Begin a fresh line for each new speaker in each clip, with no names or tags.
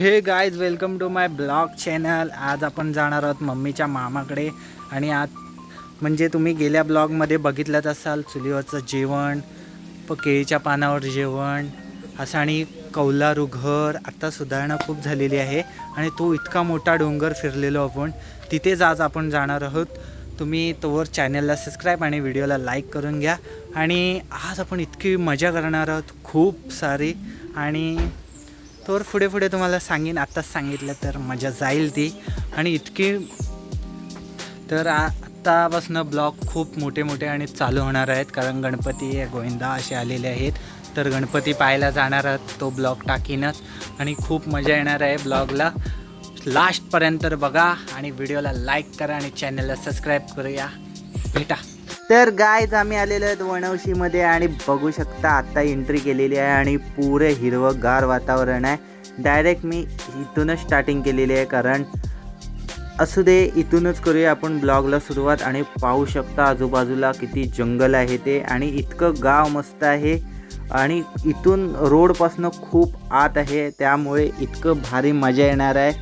Hey guys welcome to my blog channel आज आपण जाणार आहोत मम्मीच्या मामाकडे. आणि आज म्हणजे तुम्ही गेल्या ब्लॉगमध्ये बघितलंच असाल चुलीवरचं जेवण प केळीच्या पानावर जेवण असं आणि कौलारू घर. आत्ता सुधारणा खूप झालेली आहे. आणि तो इतका मोठा डोंगर फिरलेलो आपण. तिथेच आज आपण जाणार आहोत. तुम्ही तोवर चॅनलला सबस्क्राईब आणि व्हिडिओला लाईक करून घ्या. आणि आज आपण इतकी मजा करणार आहोत. खूप सारी. आणि तर पुढे पुढे तुम्हाला सांगेन आत्ताच सांगितलं तर मजा जाईल ती. आणि इतकी तर आत्तापासनं ब्लॉग खूप मोठे मोठे आणि चालू होणार आहेत कारण गणपती गोविंदा असे आलेले आहेत. तर गणपती पाहायला जाणार आहात तो ब्लॉग टाकीनच. आणि खूप मजा येणार आहे ब्लॉगला. लास्टपर्यंत बघा आणि व्हिडिओला लाईक करा आणि चॅनलला सबस्क्राईब करूया. भेटा. तर गायज आम्ही आलेलो आहेत वणवशीमध्ये आणि बघू शकता आत्ता एंट्री केलेली आहे आणि पुरे हिरवंगार वातावरण आहे. डायरेक्ट मी इथूनच स्टार्टिंग केलेली आहे कारण असू दे इथूनच करूया आपण ब्लॉगला सुरुवात आणि पाहू शकता आजूबाजूला किती जंगल आहे ते. आणि इतकं गाव मस्त आहे आणि इथून रोडपासनं खूप आत आहे त्यामुळे इतकं भारी मजा येणार आहे.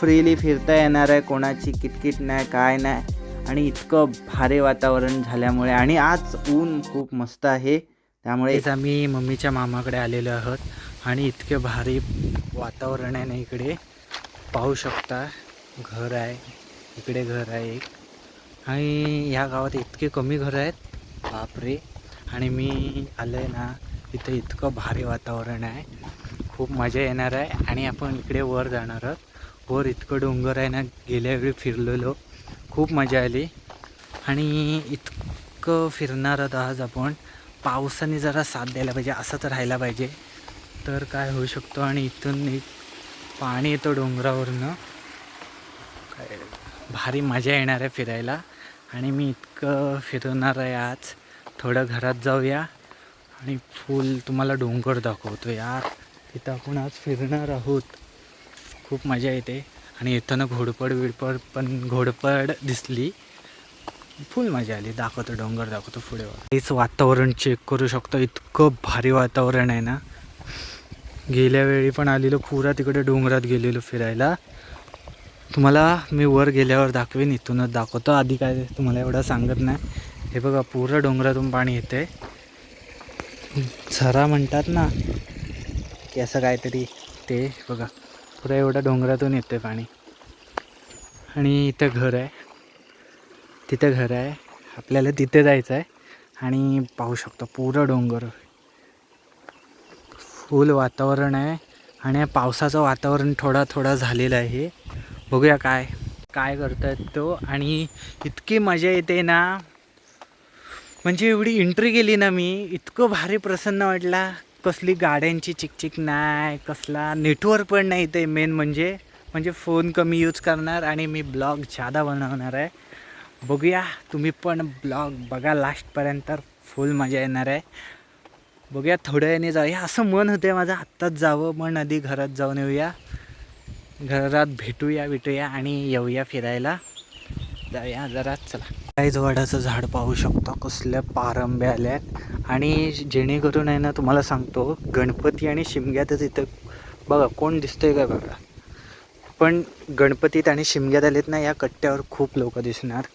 फ्रीली फिरता येणार आहे कोणाची किटकिट नाही काय नाही. आणि इतकं भारी वातावरण झाल्यामुळे आणि आज ऊन खूप मस्त आहे. त्यामुळे आम्ही मम्मीच्या मामाकडे आलेलो आहोत आणि इतके भारी वातावरण आहे ना इकडे. पाहू शकता घर आहे. इकडे घर आहे एक. आणि ह्या गावात इतके कमी घरं आहेत. बापरे. आणि मी आलो आहे ना इथं इतकं भारी वातावरण आहे. खूप मजा येणार आहे. आणि आपण इकडे वर जाणार आहोत. वर इतकं डोंगर आहे ना गेल्या वेळी फिरलेलो. खूप मजा आली. आणि इतकं फिरणार आहोत आज आपण. पावसाने जरा साथ द्यायला पाहिजे असं तर राहायला पाहिजे. तर काय होऊ शकतो? आणि इथून एक पाणी येतं डोंगरावरनं. काय भारी मजा येणार आहे फिरायला. आणि मी इतकं फिरवणार आहे आज. थोडं घरात जाऊया. आणि फुल तुम्हाला डोंगर दाखवतो यार. तिथं आपण आज फिरणार आहोत. खूप मजा येते. आणि येताना घोडपड विडपड पण घोडपड दिसली. फुल मजा आली. दाखवतो डोंगर दाखवतो पुढे हेच वातावरण चेक करू शकतो. इतकं भारी वातावरण आहे ना. गेल्या वेळी पण आलेलो पुरा तिकडे डोंगरात गेलेलो फिरायला. तुम्हाला मी वर गेल्यावर दाखवेन इथूनच दाखवतो. आधी काय तुम्हाला एवढं सांगत नाही. हे बघा पुरं डोंगरातून पाणी येते. झरा म्हणतात ना की असं काहीतरी ते बघा. पुरा एवढं डोंगरातून येते पाणी. आणि इथं घर आहे. तिथं घर आहे. आपल्याला तिथे जायचं आहे. आणि पाहू शकतो पुरं डोंगर. फुल वातावरण आहे. आणि पावसाचं वातावरण थोडा थोडा झालेलं आहे. बघूया काय काय करतायत तो. आणि इतकी मजा येते ना. म्हणजे एवढी एंट्री केली ना मी. इतकं भारी प्रसन्न वाटला. कसली गाड्यांची चिकचिक नाही कसला नेटवर्क पण नाही ते मेन म्हणजे. म्हणजे फोन कमी यूज करणार आणि मी ब्लॉग जादा बनवणार आहे. बघूया तुम्ही पण ब्लॉग बघा लास्टपर्यंत फुल मजा येणार आहे. बघूया थोड्या वेळाने जाऊया. असं मन होते माझं आत्ताच जावं मन आधी घरात जाऊन येऊया. घरात भेटूया भेटूया आणि येऊया फिरायला. जाऊया जरा चला. वडाचं झाड पाहू शकतो कसल्या पारंब्या आल्यात. आणि जेणेकरून आहे ना तुम्हाला सांगतो गणपती आणि शिमग्यातच इथं बघा कोण दिसतंय का बघा. पण गणपतीत आणि शिमग्यात आलेत ना या कट्ट्यावर खूप लोक दिसणार.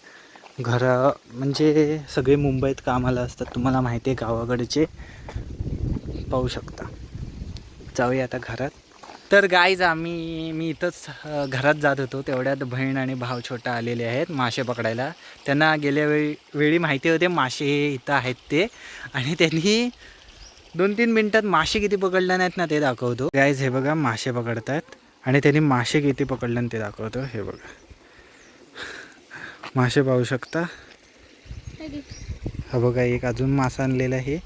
घरं म्हणजे सगळे मुंबईत कामाला असतात तुम्हाला माहिती आहे गावाकडचे. पाहू शकता. जाऊया आता घरात. तर गाईज आम्ही मी इथंच घरात जात होतो. तेवढ्यात बहीण आणि भाव छोटा आलेले आहेत मासे पकडायला. त्यांना गेल्या वेळी वेळी माहिती होते मासे इथं आहेत ते. आणि त्यांनी दोन तीन मिनटात मासे किती पकडले नाहीत ना ते दाखवतो. गाईज हे बघा मासे पकडतात. आणि त्यांनी मासे किती पकडले ते दाखवतो. हे बघा. मासे पाहू शकता? हा बघा एक अजून मासा आणलेला आहे.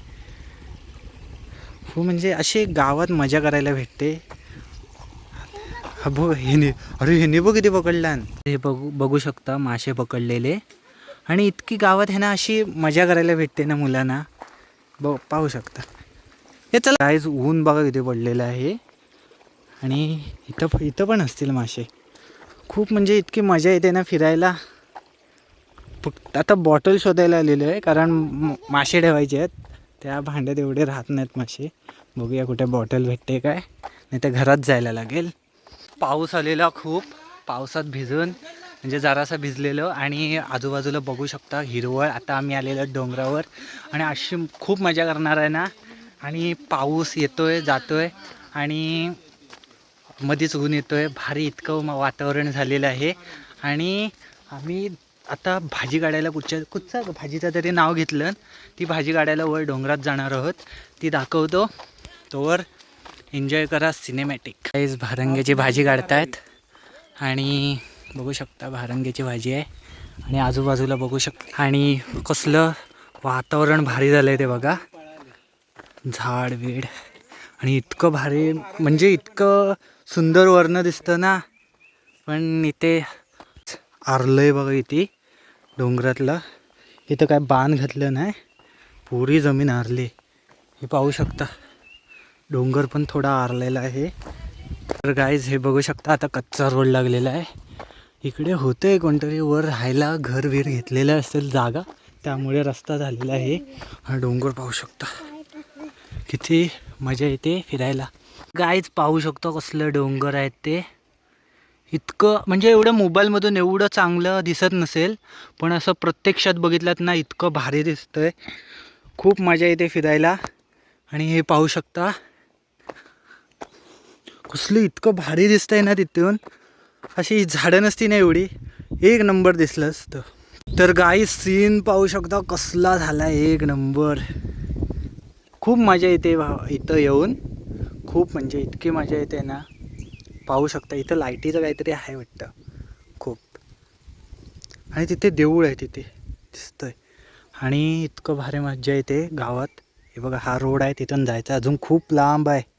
हो म्हणजे अशी गावात मजा करायला भेटते. बघ हेने अरे हेने बघ किती पकडला हे बघू बघू शकता मासे पकडलेले. आणि इतकी गावात आहे ना अशी मजा करायला भेटते ना मुलांना. ब पाहू शकता. हे चला. काहीच ऊन बघा किती पडलेलं आहे. आणि इथं इथं पण असतील मासे. खूप म्हणजे इतकी मजा येते ना फिरायला. फक्त आता बॉटल शोधायला आलेलो आहे कारण मासे ठेवायचे आहेत. त्या भांड्यात एवढे राहत नाहीत मासे. बघूया कुठे बॉटल भेटते काय. नाही तर घरात जायला लागेल. पाऊस आलेला खूप. पावसात भिजून म्हणजे जरासा भिजलेलं आणि आजूबाजूला बघू शकता हिरवळ. आता आम्ही आलेलो डोंगरावर आणि अशी खूप मजा करणार आहे ना. आणि पाऊस येतोय जातोय आणि मध्येच ऊन येतोय. भारी इतकं वातावरण झालेलं आहे. आणि आम्ही आता भाजी काढायला कुठच्या कुठचा भाजीचं तरी नाव घेतलं. ती भाजी काढायला वर डोंगरात जाणार आहोत. ती दाखवतो. तोवर एन्जॉय करा सिनेमॅटिक काहीच भारंग्याची भाजी काढतायत. आणि बघू शकता भारंग्याची भाजी आहे. आणि आजूबाजूला बघू शकता आणि कसलं वातावरण भारी झालं आहे ते बघा. झाड वेड. आणि इतकं भारी म्हणजे इतकं सुंदर वर्ण दिसतं ना. पण इथे आरलंय बघा इथे डोंगरातलं. इथं काय बांध घातलं नाही. पुरी जमीन आरली. हे पाहू शकता. डोंगर पण थोडा आरलेला आहे. तर गाईज हे बघू शकता आता कच्चा रोड लागलेला आहे. इकडे होतंय कोणतरी वर राहायला घर वीर घेतलेलं असेल जागा त्यामुळे रस्ता झालेला आहे. हा डोंगर पाहू शकता. किती मजा येते फिरायला. गायज पाहू शकतो कसलं डोंगर आहेत ते. इतकं म्हणजे एवढं मोबाईलमधून एवढं चांगलं दिसत नसेल पण असं प्रत्यक्षात बघितलं ना इतकं भारी दिसतंय. खूप मजा येते फिरायला. आणि हे पाहू शकता कुसलं इतकं भारी दिसतंय ना तिथून? अशी झाडं नसती ना एवढी? एक नंबर दिसलं असतं. तर गाई सीन पाहू शकता कसला झाला एक नंबर. खूप मजा येते भा- इथं येऊन. खूप म्हणजे इतकी मजा येते ना. पाहू शकता इथं लाईटीचं काहीतरी आहे वाटतं. खूप. आणि तिथे देऊळ आहे तिथे. दिसतंय. आणि इतकं भारी मजा येते गावात. हे बघा हा रोड आहे तिथून जायचा. अजून खूप लांब आहे.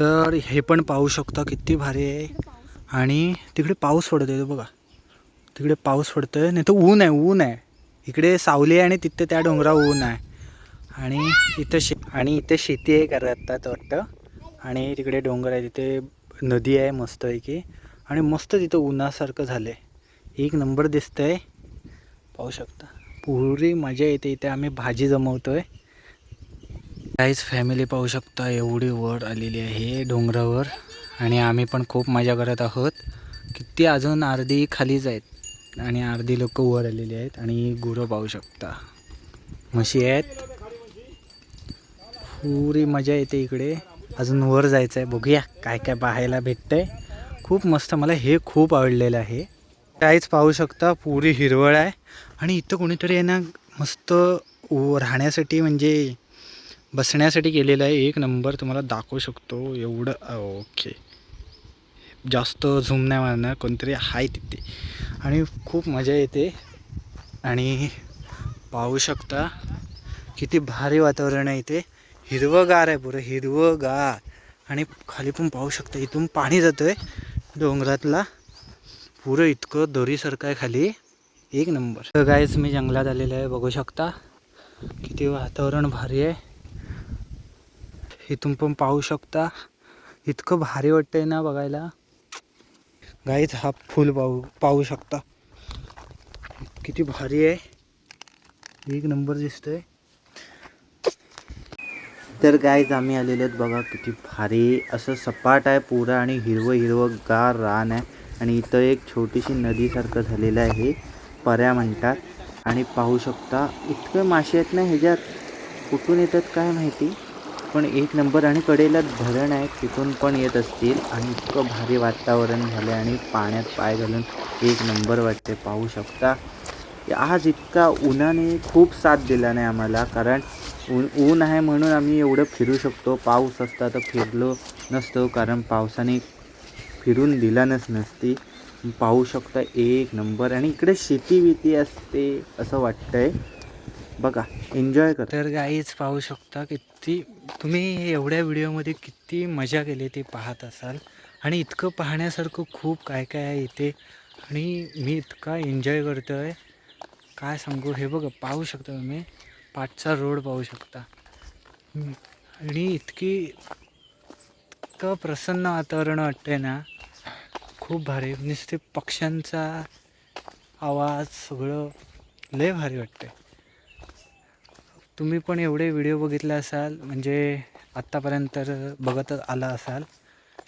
तर हे पण पाहू शकता किती भारी आहे. आणि तिकडे पाऊस पडतोय तो बघा. तिकडे पाऊस पडतोय. नाही तर ऊन आहे ऊन आहे. इकडे सावली आहे आणि तिथे त्या डोंगरावर ऊन आहे. आणि इथं शे आणि इथे शेती आहे करतात वाटतं. आणि तिकडे डोंगर आहे तिथे नदी आहे मस्त आहे की आणि मस्त तिथं उन्हासारखं झालं आहे एक नंबर दिसतंय. पाहू शकता. पुरी मजा येते इथे. आम्ही भाजी जमवतो आहे काहीच फॅमिली पाहू शकता एवढी वर आलेली आहे डोंगरावर. आणि आम्ही पण खूप मजा करत आहोत. किती अजून अर्धी खालीच आहेत आणि अर्धी लोक वर आलेली आहेत आणि गुरं पाहू शकता. म्हशी आहेत. पुरी मजा येते इकडे. अजून वर जायचं आहे बघूया काय काय पाहायला भेटतंय. खूप मस्त मला हे खूप आवडलेलं आहे. काहीच पाहू शकता पुरी हिरवळ आहे. आणि इथं कोणीतरी आहे ना मस्त राहण्यासाठी म्हणजे बसण्यासाठी केलेलं आहे. एक नंबर तुम्हाला दाखवू शकतो. एवढं ओके. जास्त झूम नाही मारणार कोणतरी आहे तिथे. आणि खूप मजा येते. आणि पाहू शकता किती भारी वातावरण आहे इथे. हिरवंगार आहे पुरं हिरवंगार. आणि खाली पण पाहू शकता इथून पाणी जातं आहे डोंगरातला. पुरं इतकं दोरीसारखं आहे खाली. एक नंबर. तर गायच मी जंगलात आलेलं आहे बघू शकता. किती वातावरण भारी आहे. इथून पण पाहू शकता. इतकं भारी वाटतंय ना बघायला. गाईच हा फुल पाहू पाहू शकता. किती भारी आहे. एक नंबर दिसतोय. तर गाईज आम्ही आलेलो आहेत बघा किती भारी. असं सपाट आहे पुरा आणि हिरवं हिरवं गार रान आहे. आणि इथं एक छोटीशी नदीसारखं झालेलं आहे. पर्या म्हणतात. आणि पाहू शकता इतके मासे आहेत ना ह्याच्यात. कुठून येतात काय माहिती? पण एक नंबर आणि कडेला धरण आहे तिथून पण येत असतील. आणि इतकं भारी वातावरण झालं आहे आणि पाण्यात पाय घालून एक नंबर वाटते पाहू शकता. आज इतका उन्हाने खूप साथ दिला नाही आम्हाला कारण ऊन ऊन आहे म्हणून आम्ही एवढं फिरू शकतो. पाऊस असता तर फिरलो नसतो कारण पावसाने फिरून दिलानच नसती. पाहू शकता एक नंबर. आणि इकडे शेती विती असते असं वाटतंय. बघा एन्जॉय कर. तर गाईच पाहू शकता किती तुम्ही एवढ्या व्हिडिओमध्ये किती मजा केली ते पाहत असाल. आणि इतकं पाहण्यासारखं खूप काय काय आहे इथे. आणि मी इतका एन्जॉय करतो आहे काय सांगू? हे बघा पाहू शकता तुम्ही. पाठचा रोड पाहू शकता. आणि इतकी इतकं प्रसन्न वातावरण वाटतंय ना. खूप भारी. नुसते पक्ष्यांचा आवाज सगळं लय भारी वाटतंय. तुम्ही पण एवढे व्हिडिओ बघितले असाल म्हणजे आत्तापर्यंत तर बघत आला असाल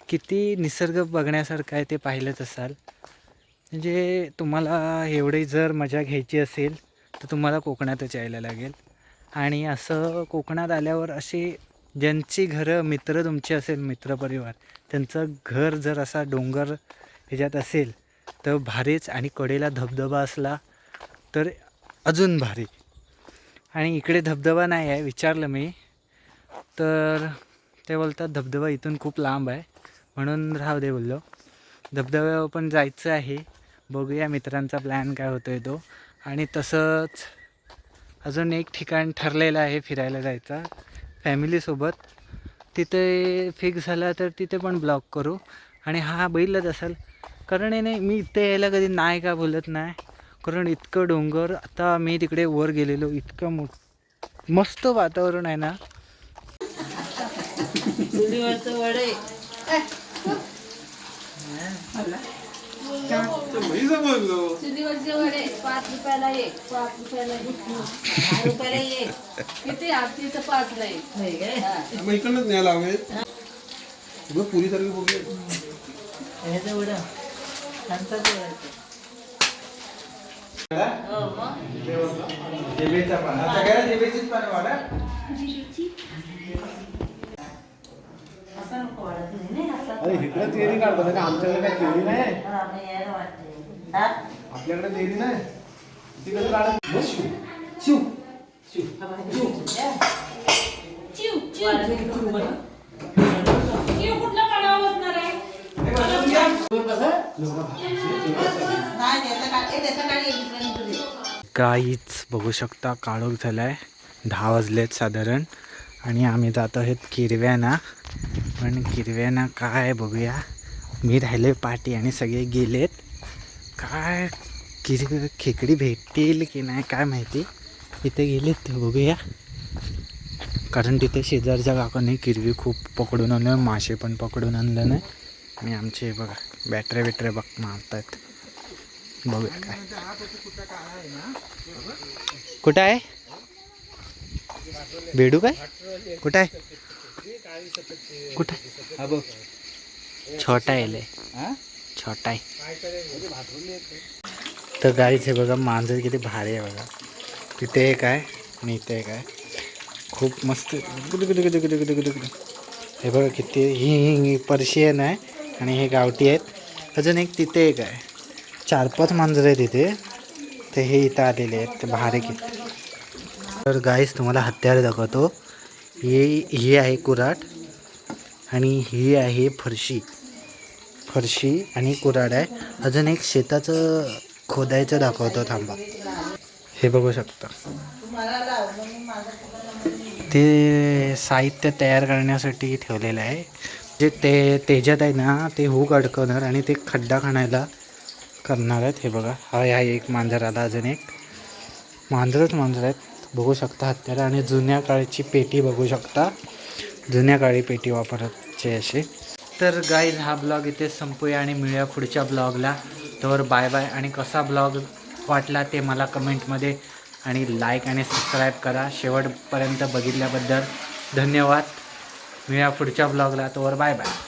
किती निसर्ग बघण्यासारखं आहे ते पाहिलंच असाल. म्हणजे तुम्हाला एवढी जर मजा घ्यायची असेल तर तुम्हाला कोकणातच यायला लागेल. आणि असं कोकणात आल्यावर असे ज्यांची घरं मित्र तुमचे असेल मित्रपरिवार त्यांचं घर जर असा डोंगर ह्याच्यात असेल तर भारीच आणि कडेला धबधबा असला तर अजून भारी. आणि इकडे धबधबा नाही आहे विचारलं मी. तर ते बोलतात धबधबा इथून खूप लांब आहे. म्हणून राहू दे बोललो. धबधब्यावर पण जायचं आहे. बघूया मित्रांचा प्लॅन काय होतो आहे तो. आणि तसंच अजून एक ठिकाण ठरलेलं आहे फिरायला जायचा. फॅमिलीसोबत तिथे फिक्स झाला तर तिथे पण ब्लॉक करू. आणि हा बैलच असेल. कारण नाही मी इथे यायला कधी नाही का बोलत नाही. कारण इतकं डोंगर आता मी तिकडे वर गेलेलो इतकं मोठ मस्त वातावरण आहे ना.
चुलीवरचं वडे चुलीवरचे वडे पाच रुपयाला एक पाच रुपयाला एक. दहा रुपयाला एक. किती? आमची इथं पाचला एक.
मग इकडनंच न्यायला हवे. बघ पुरी सारखी बोलली
ह्याचं वडं. हो? नाही असं.
अरे इकडे तेरी काढतो का आमच्याकडे काय तेरी नाही.
हा. हा?
आपल्याकडे तेरी नाही. तिकडे काढत बस शिव. शिव.
नाही, त्याचं तुझे.
काहीच बघू शकता काळोख झाला आहे दहा वाजलेत साधारण. आणि आम्ही जात आहोत किरव्याना. पण किरव्याना काय बघूया. मी राहिले पाठी आणि सगळे गेलेत. काय किर खेकडी भेटतील की नाही काय माहिती. इथे गेलेत ते बघूया. कारण तिथे शेजारच्या काकाने किरवी खूप पकडून आणलं मासे पण पकडून आणलं नाही. आणि आमचे बघा बॅटऱ्या बिटऱ्या बघ मारतात बघूया काय. कुठं आहे? भेडू काय? कुठं आहे? कुठं? आहे?
हा बघ
छोटा आहे छोटा आहे. तर गाईच हे बघा मांजर किती भारी आहे बघा. तिथे एक आहे आणि इथे एक आहे. खूप मस्त. हे बघा किती ही ही पर्शियन आहे आणि हे गावठी आहेत. अजून एक तिथे एक आहे. चार पाच मांजर आहेत तिथे ते हे इथं आलेले आहेत ते भारी तर गाईस तुम्हाला हत्यार दाखवतो. हे ही आहे कुऱ्हाड आणि ही आहे फरशी. फरशी आणि कुऱ्हाड आहे. अजून एक शेताचं खोदायचं दाखवतो थांबा. हे बघू शकता. ते साहित्य तयार करण्यासाठी ठेवलेलं आहे. जे ते त्याच्यात आहे ना ते हुक अडकवणार आणि ते खड्डा खाणायला करणार आहेत. हे बघा हा ह्या एक मांजर आला अजून एक. मांजरच मांजर आहेत. बघू शकता हत्यारा. आणि जुन्या काळची पेटी बघू शकता. जुन्या काळी पेटी वापरायचे असे. तर गाईज हा ब्लॉग इथे संपूया आणि मिळूया पुढच्या ब्लॉगला. तर बाय बाय आणि कसा ब्लॉग वाटला ते मला कमेंटमध्ये आणि लाईक आणि सबस्क्राईब करा. शेवटपर्यंत बघितल्याबद्दल धन्यवाद. मिळूया पुढच्या ब्लॉगला. तोवर बाय बाय